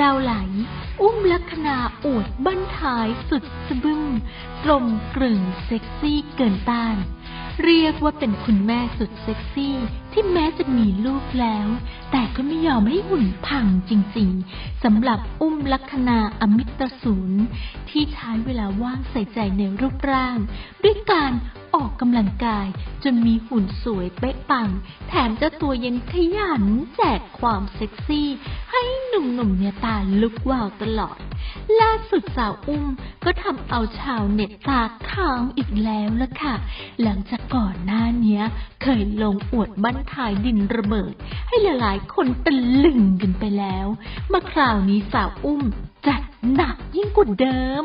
ดาวไหล อุ้มลัคนาอวดบั้นท้ายสุดสะบึ้งกลมกลึงเซ็กซี่เกินต้าน เรียกว่าเป็นคุณแม่สุดเซ็กซี่ ที่แม้จะมีลูกแล้ว แต่ก็ไม่ยอมให้หุ่นพังจริงๆสำหรับอุ้มลัคนาอมิตรศูนย์ที่ใช้เวลาว่างใส่ใจในรูปร่าง ด้วยการออกกำลังกาย จนมีหุ่นสวยเป๊ะปัง แถมเจ้าตัวยังขยันแจกความเซ็กซี่ ให้หนุ่มๆเนี่ยตาลุกวาวตลอด ล่าสุดสาวอุ้มก็ทำเอาชาวเน็ตตาค้างอีกแล้วละค่ะ หลังจากก่อนหน้านี้เคยลงอวดบั้นทายดินระเบิด ให้หลายๆคนตะลึงกันไปแล้ว มาคราวนี้สาวอุ้มจัดหนักยิ่งกว่าเดิม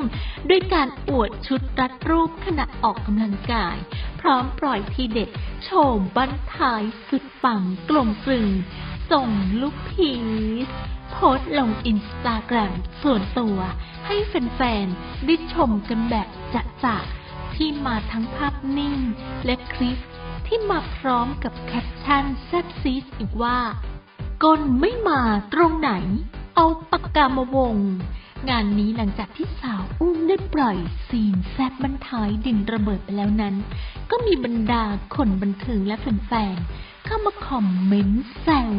ด้วยการอวดชุดรัดรูปขณะออกกำลังกาย พร้อมปล่อยทีเด็ดโชว์บั้นทายสุดปังกลมกลึงส่งลูกพีซโพสต์ลงอินสตาแกรมส่วนตัว ให้แฟนๆได้ชมกันแบบจะจะๆที่มาทั้งภาพนิ่งและคลิปที่มาพร้อมกับแคปชั่นแซ่บซีสอีกว่าก้นไม่มาตรงไหน เอาปากกามาวง งานนี้หลังจากที่สาวอุ้มได้ปล่อยซีนแซบบรรทายดินระเบิดไปแล้วนั้น ก็มีบรรดาคนบันเทิงและแฟนๆ เข้ามาคอมเมนต์แซว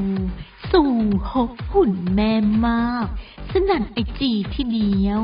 สู่หกหุ่นแม่มาก สนั่นไอจีที่เดียว